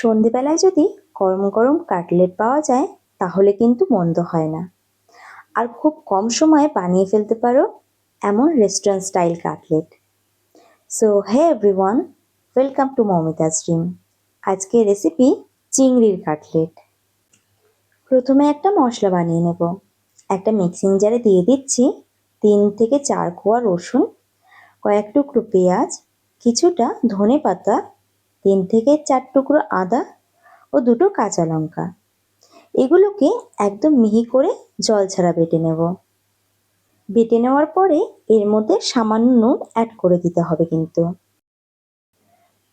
সন্ধেবেলায় যদি গরম গরম কাটলেট পাওয়া যায়, তাহলে কিন্তু মন্দ হয় না। আর খুব কম সময়ে বানিয়ে ফেলতে পারো এমন restaurant style cutlet. So hey everyone welcome to Momitaz dream আজকের রেসিপি চিংড়ির কাটলেট। প্রথমে একটা মশলা বানিয়ে নেব। একটা মিক্সিং জারে দিয়ে দিচ্ছি তিন থেকে চার কোয়া রসুন, কয়েক টুকরো পেঁয়াজ, কিছুটা ধনে পাতা তিন থেকে চার টুকরো আদা ও দুটো কাঁচা লঙ্কা। এগুলোকে একদম মিহি করে জল ছাড়া বেটে নেব। বেটে নেওয়ার পরে এর মধ্যে সামান্য নুন অ্যাড করে দিতে হবে কিন্তু।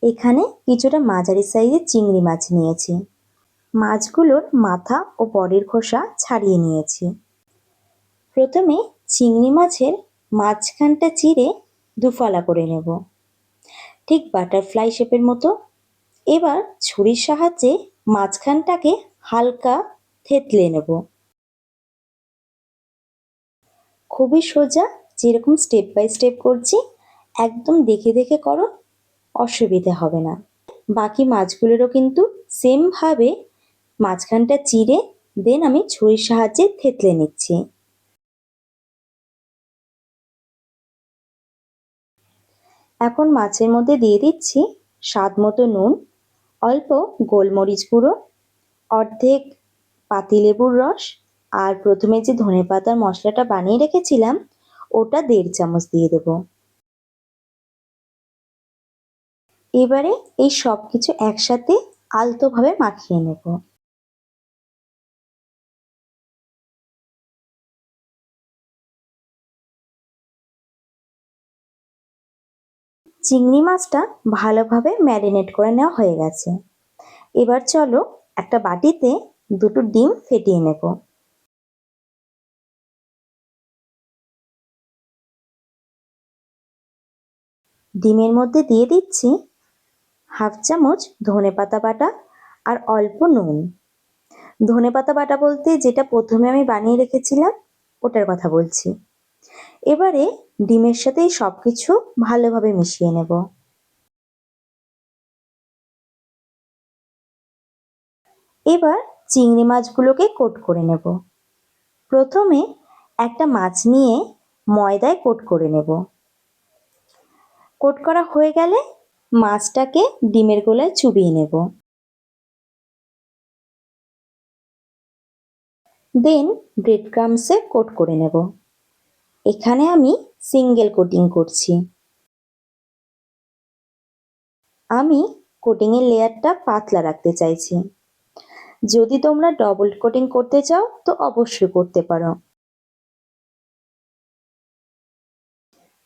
এখানে কিছুটা মাঝারি সাইজের চিংড়ি মাছ নিয়েছি। মাছগুলোর মাথা ও বডির খোসা ছাড়িয়ে নিয়েছি। প্রথমে চিংড়ি মাছের মাঝখানটা চিরে দুফালা করে নেব। ঠিক বাটারফ্লাই শেপের মতো। এবার ছুরির সাহায্যে মাঝখানটাকে হালকা থেতলে নেব। খুবই সোজা যেরকম স্টেপ বাই স্টেপ করছি, একদম দেখে দেখে করো, অসুবিধে হবে না। বাকি মাছগুলোরও কিন্তু সেমভাবে মাঝখানটা চিরে দেন আমি ছুরির সাহায্যে থেতলে নিচ্ছি। এখন মাছের মধ্যে দিয়ে দিচ্ছি স্বাদ মতো নুন, অল্প গোলমরিচ গুঁড়ো, অর্ধেক পাতিলেবুর রস আর প্রথমে যে ধনে পাতার মশলাটা বানিয়ে রেখেছিলাম, ওটা দেড় চামচ দিয়ে দেব। এবারে এই সব কিছু একসাথে আলতোভাবে মাখিয়ে নেব। চিংড়ি মাছটা ভালোভাবে ম্যারিনেট করে নেওয়া হয়ে গেছে। এবার চলো একটা বাটিতে দুটো ডিম ফেটিয়ে নেব। ডিমের মধ্যে দিয়ে দিচ্ছি হাফ চামচ ধনে পাতা বাটা আর অল্প নুন। ধনে পাতা বাটা বলতে যেটা প্রথমে আমি বানিয়ে রেখেছিলাম, ওটার কথা বলছি। এবারে ডিমের সাথে সব কিছু ভালোভাবে মিশিয়ে নেব। এবার চিংড়ি মাছগুলোকে কোট করে নেব। প্রথমে একটা মাছ নিয়ে ময়দায় কোট করে নেব। কোট করা হয়ে গেলে মাছটাকে ডিমের গোলায় চুবিয়ে নেব। দেন ব্রেড ক্রামসে কোট করে নেব। এখানে আমি সিঙ্গেল কোটিং করছি। আমি কোটিংয়ের লেয়ারটা পাতলা রাখতে চাইছি। যদি তোমরা ডবল কোটিং করতে চাও, তো অবশ্যই করতে পারো।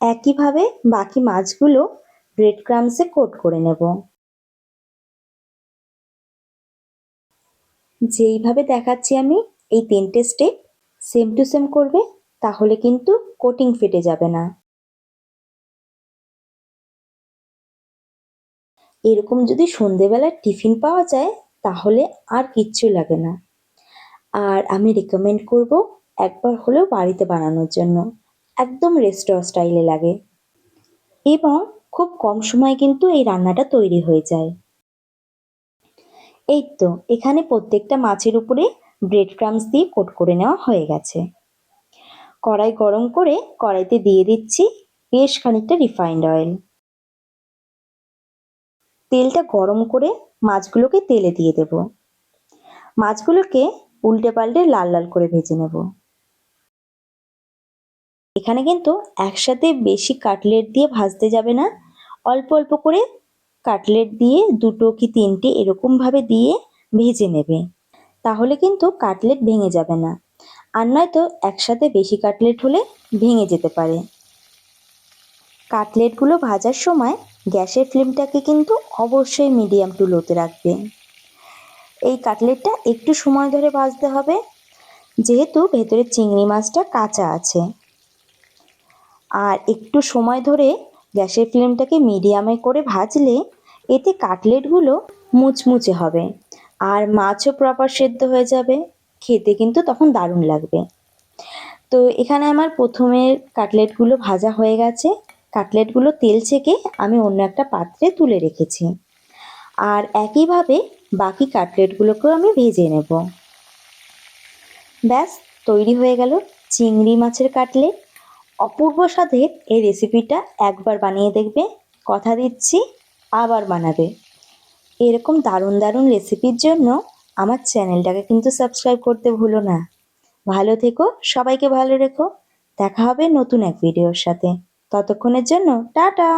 একইভাবে বাকি মাছগুলো ব্রেড ক্রামসে কোট করে নেব। যেইভাবে দেখাচ্ছি আমি, এই তিনটে স্টেপ সেম টু সেম করবে। তাহলে কিন্তু কোটিং ফেটে যাবে না। এরকম যদি সন্ধেবেলার টিফিন পাওয়া যায়, তাহলে আর কিচ্ছু লাগে না। আর আমি রেকমেন্ড করব একবার হলেও বাড়িতে বানানোর জন্য। একদম রেস্টুরেন্ট স্টাইলে লাগে। এবং খুব কম সময়ে কিন্তু এই রান্নাটা তৈরি হয়ে যায়। এই তো, এখানে প্রত্যেকটা মাছের উপরে ব্রেড ক্রামস দিয়ে কোট করে নেওয়া হয়ে গেছে। কড়াই গরম করে কড়াইতে দিয়ে দিচ্ছি বেশ খানিকটা রিফাইন্ড অয়েল তেলটা গরম করে মাছগুলোকে তেলে দিয়ে দেব। মাছগুলোকে উল্টে পাল্টে লাল লাল করে ভেজে নেব। এখানে কিন্তু একসাথে বেশি কাটলেট দিয়ে ভাজতে যাবে না। অল্প অল্প করে কাটলেট দিয়ে দুটো কি তিনটে এরকমভাবে দিয়ে ভেজে নেবে। তাহলে কিন্তু কাটলেট ভেঙে যাবে না। আর নয়তো একসাথে বেশি কাটলেট হলে ভেঙে যেতে পারে। কাটলেটগুলো ভাজার সময় গ্যাসের ফ্লেমটাকে কিন্তু অবশ্যই মিডিয়াম টু লোতে রাখবে। এই কাটলেটটা একটু সময় ধরে ভাজতে হবে, যেহেতু ভেতরে চিংড়ি মাছটা কাঁচা আছে। আর একটু সময় ধরে গ্যাসের ফ্লেমটাকে মিডিয়ামে করে ভাজলে এতে কাটলেটগুলো মুচমুচে হবে, আর মাছও প্রপার সেদ্ধ হয়ে যাবে। খেতে কিন্তু তখন দারুণ লাগবে। তো এখানে আমার প্রথমে কাটলেটগুলো ভাজা হয়ে গেছে। কাটলেটগুলো তেল ছেঁকে আমি অন্য একটা পাত্রে তুলে রেখেছি। আর একইভাবে বাকি কাটলেটগুলোকেও আমি ভেজে নেব। ব্যাস, তৈরি হয়ে গেল চিংড়ি মাছের কাটলেট। অপূর্ব স্বাদের এই রেসিপিটা একবার বানিয়ে দেখবে, কথা দিচ্ছি আবার বানাবে। এরকম দারুণ দারুণ রেসিপির জন্য আমার চ্যানেলটাকে কিন্তু সাবস্ক্রাইব করতে ভুলো না। ভালো থেকো, সবাইকে ভালো রেখো। দেখা হবে নতুন এক ভিডিওর সাথে। ততক্ষণের জন্য, টাটা!